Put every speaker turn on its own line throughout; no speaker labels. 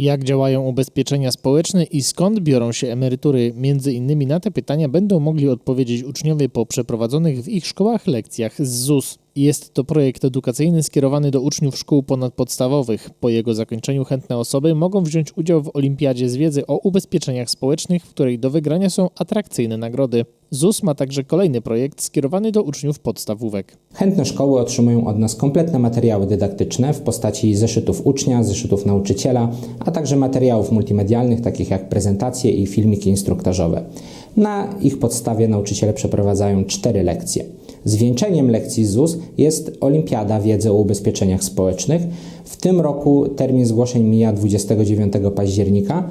Jak działają ubezpieczenia społeczne i skąd biorą się emerytury? Między innymi na te pytania będą mogli odpowiedzieć uczniowie po przeprowadzonych w ich szkołach lekcjach z ZUS. Jest to projekt edukacyjny skierowany do uczniów szkół ponadpodstawowych. Po jego zakończeniu chętne osoby mogą wziąć udział w olimpiadzie z wiedzy o ubezpieczeniach społecznych, w której do wygrania są atrakcyjne nagrody. ZUS ma także kolejny projekt skierowany do uczniów podstawówek.
Chętne szkoły otrzymują od nas kompletne materiały dydaktyczne w postaci zeszytów ucznia, zeszytów nauczyciela, a także materiałów multimedialnych, takich jak prezentacje i filmiki instruktażowe. Na ich podstawie nauczyciele przeprowadzają cztery lekcje. Zwieńczeniem lekcji ZUS jest Olimpiada Wiedzy o Ubezpieczeniach Społecznych. W tym roku termin zgłoszeń mija 29 października.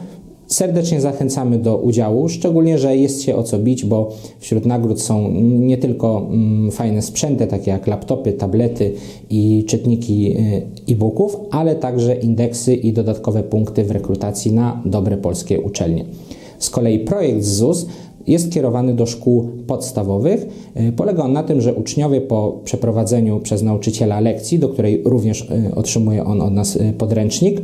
Serdecznie zachęcamy do udziału, szczególnie, że jest się o co bić, bo wśród nagród są nie tylko mm, fajne sprzęty, takie jak laptopy, tablety i czytniki y, e-booków, ale także indeksy i dodatkowe punkty w rekrutacji na dobre polskie uczelnie. Z kolei projekt ZUS jest kierowany do szkół podstawowych. Y, Polega on na tym, że uczniowie po przeprowadzeniu przez nauczyciela lekcji, do której również y, otrzymuje on od nas podręcznik,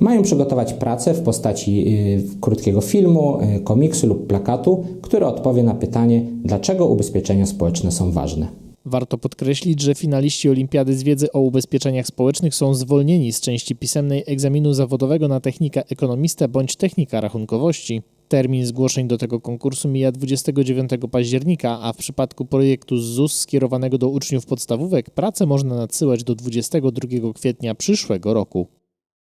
mają przygotować pracę w postaci y, krótkiego filmu, y, komiksu lub plakatu, który odpowie na pytanie, dlaczego ubezpieczenia społeczne są ważne.
Warto podkreślić, że finaliści Olimpiady z wiedzy o ubezpieczeniach społecznych są zwolnieni z części pisemnej egzaminu zawodowego na technika ekonomista bądź technika rachunkowości. Termin zgłoszeń do tego konkursu mija 29 października, a w przypadku projektu ZUS skierowanego do uczniów podstawówek pracę można nadsyłać do 22 kwietnia przyszłego roku.